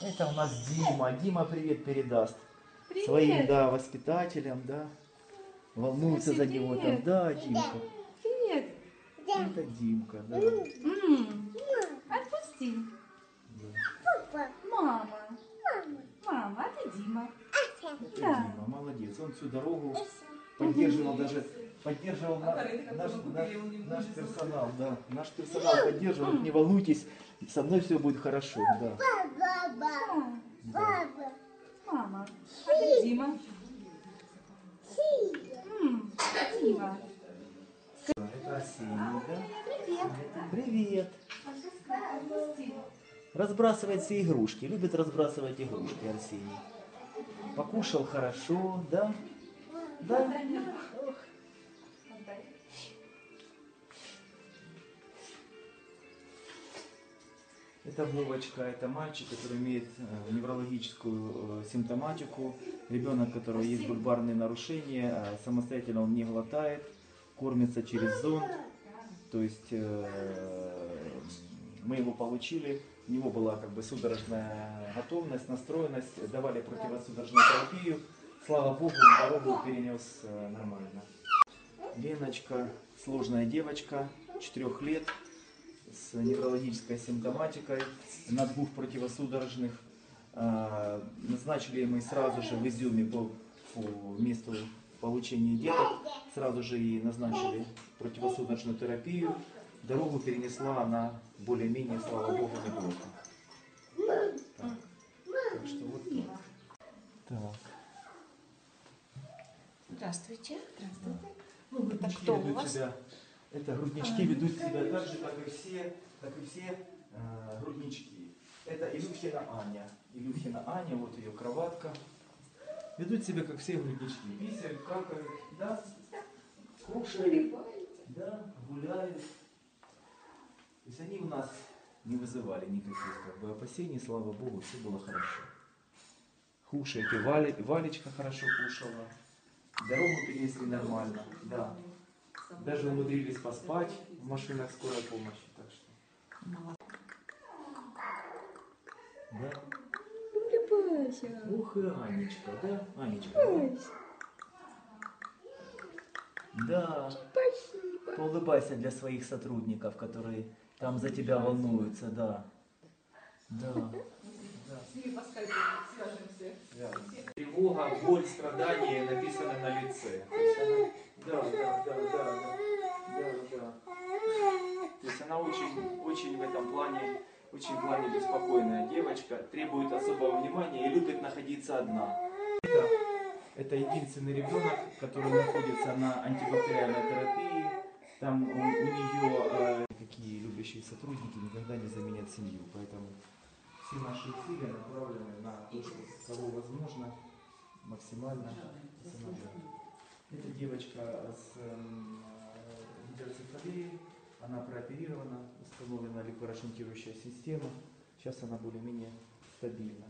Это у нас Дима. Дима привет передаст Привет. своим, да, воспитателям, да. Волнуется за Привет. него там. Да, Димка. Привет. Это Димка, да. М, Отпусти. Да. Мама. Мама, а ты Дима. Это Да. Дима, молодец. Он всю дорогу поддерживал даже поддерживал на- наш, наш, наш персонал, да. Наш персонал поддерживает. Не волнуйтесь, со мной все будет хорошо, да. Да. Мама. А ты Дима. Дима. Да. Привет. Привет. Разбрасывает все игрушки. Любит разбрасывать игрушки Арсений. Покушал хорошо, да? Да? Ох. Это Вовочка, это мальчик, который имеет э, неврологическую э, симптоматику. Ребенок, у которого есть бульбарные нарушения, э, самостоятельно он не глотает, кормится через зонд. То есть э, мы его получили, у него была как бы судорожная готовность, настроенность, давали противосудорожную терапию. Слава Богу, дорогу перенес нормально. Леночка, сложная девочка, 4 лет, с неврологической симптоматикой, на двух противосудорожных. А, Назначили мы сразу же в Изюме по, по месту получения деток, сразу же и назначили противосудорожную терапию. Дорогу перенесла она более-менее, слава богу, неплохо. Так, так что вот так. Так. Здравствуйте. Здравствуйте. Ну, груднички кто у вас? себя, это груднички ведут себя так же, как и все, как и все э, груднички. Это Илюхина Аня. Илюхина Аня, вот ее кроватка. Ведут себя, как все груднички. Писают, какают, да, кушают, да, гуляют. То есть они у нас не вызывали никаких как бы, опасений, слава богу, все было хорошо. Кушает, и Вали, Валечка хорошо кушала. Дорогу перенесли нормально, да. Даже умудрились поспать в машинах скорой помощи, так что. Да. Улыбайся. Ух и Анечка, да? Анечка, да? Да. Спасибо. Поулыбайся для своих сотрудников, которые там за тебя волнуются, да. Да. да. Да. Тревога, боль, страдания написаны на лице. Да, да, да, да, да, да. То есть она очень, очень в этом плане, очень в плане беспокойная девочка, требует особого внимания и любит находиться одна. Это, это единственный ребенок, который находится на антибактериальной терапии. Там у, у нее такие любящие сотрудники никогда не заменят семью, поэтому все наши усилия направлены на то, что кого возможно максимально усыновлять. Эта девочка с эм, э, гидроцефалией, она прооперирована, установлена ликворошентирующая система. Сейчас она более-менее стабильна.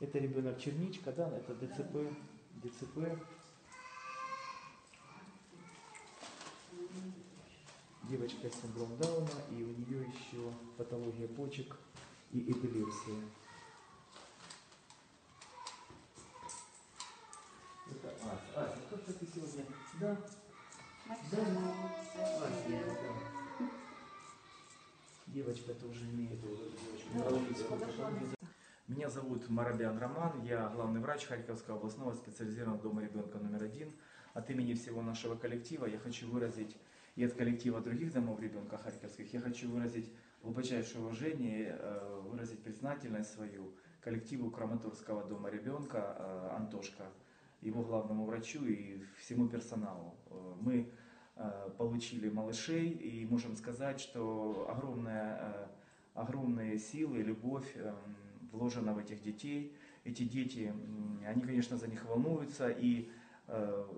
Это ребенок черничка, да, это ДЦП, ДЦП. Девочка с синдромом Дауна, и у нее еще патология почек и эпилепсия. Это Ася. Ася, как же ты сегодня? Да, да. Ася, да. Девочка тоже имеет. Меня зовут Марабян Роман, я главный врач Харьковского областного специализированного дома ребенка номер один. От имени всего нашего коллектива я хочу выразить, и от коллектива других домов ребенка харьковских, я хочу выразить глубочайшее уважение, э, выразить признательность свою коллективу Краматорского дома ребенка э, Антошка, его главному врачу и всему персоналу. Э, Мы э, получили малышей и можем сказать, что огромная, э, огромные силы, любовь вложена в этих детей. Эти дети, они, конечно, за них волнуются и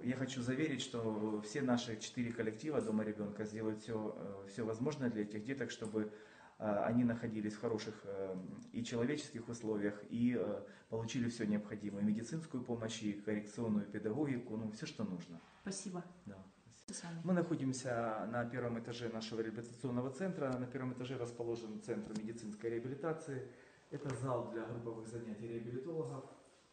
я хочу заверить, что все наши четыре коллектива Дома ребенка сделают все, все возможное для этих деток, чтобы они находились в хороших э, и человеческих условиях и э, получили все необходимое, медицинскую помощь и коррекционную педагогику, ну, все, что нужно. Спасибо. Да. Мы находимся на первом этаже нашего реабилитационного центра. На первом этаже расположен центр медицинской реабилитации. Это зал для групповых занятий реабилитологов.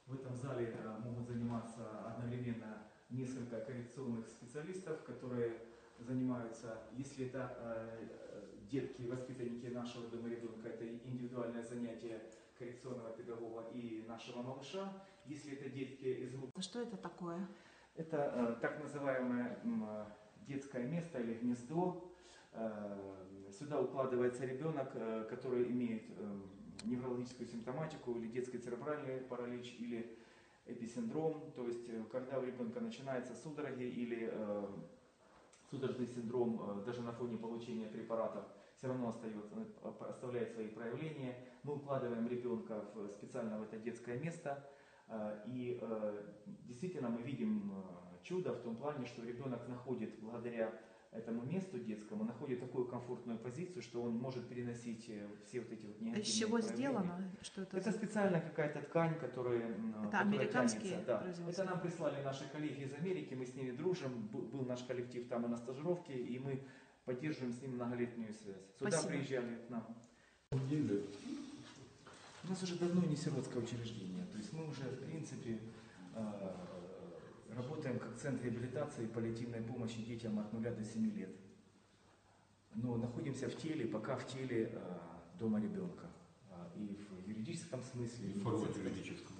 В этом зале э, могут заниматься одновременно несколько коррекционных специалистов, которые занимаются, если это э, детки, воспитанники нашего дома ребенка, это индивидуальное занятие коррекционного педагога и нашего малыша. Если это детки из группы Что это такое? это э, так называемое э, детское место или гнездо. Э, сюда укладывается ребенок, э, который имеет э, неврологическую симптоматику или детский церебральный паралич или эписиндром. То есть, э, когда у ребенка начинаются судороги или э, судорожный синдром э, даже на фоне получения препаратов все равно остается, э, оставляет свои проявления. Мы укладываем ребенка в, специально в это детское место. Э, И э, действительно мы видим э, чудо в том плане, что ребенок находит благодаря этому месту детскому, находит такую комфортную позицию, что он может переносить э, все вот эти вот негативные Из чего проявления. сделано? Что это? Это за- специальная какая-то ткань, которая, Это которая американские тянется, да. Это нам прислали наши коллеги из Америки, мы с ними дружим, был наш коллектив там и на стажировке, и мы поддерживаем с ними многолетнюю связь. Сюда Спасибо. приезжали к нам. У нас уже давно не сиротское учреждение, то есть мы уже, в принципе, э, центр реабилитации и паллиативной помощи детям от 0 до 7 лет. Но находимся в теле, пока в теле э, дома ребенка. А, И в юридическом смысле, и в форма медицинском юридического.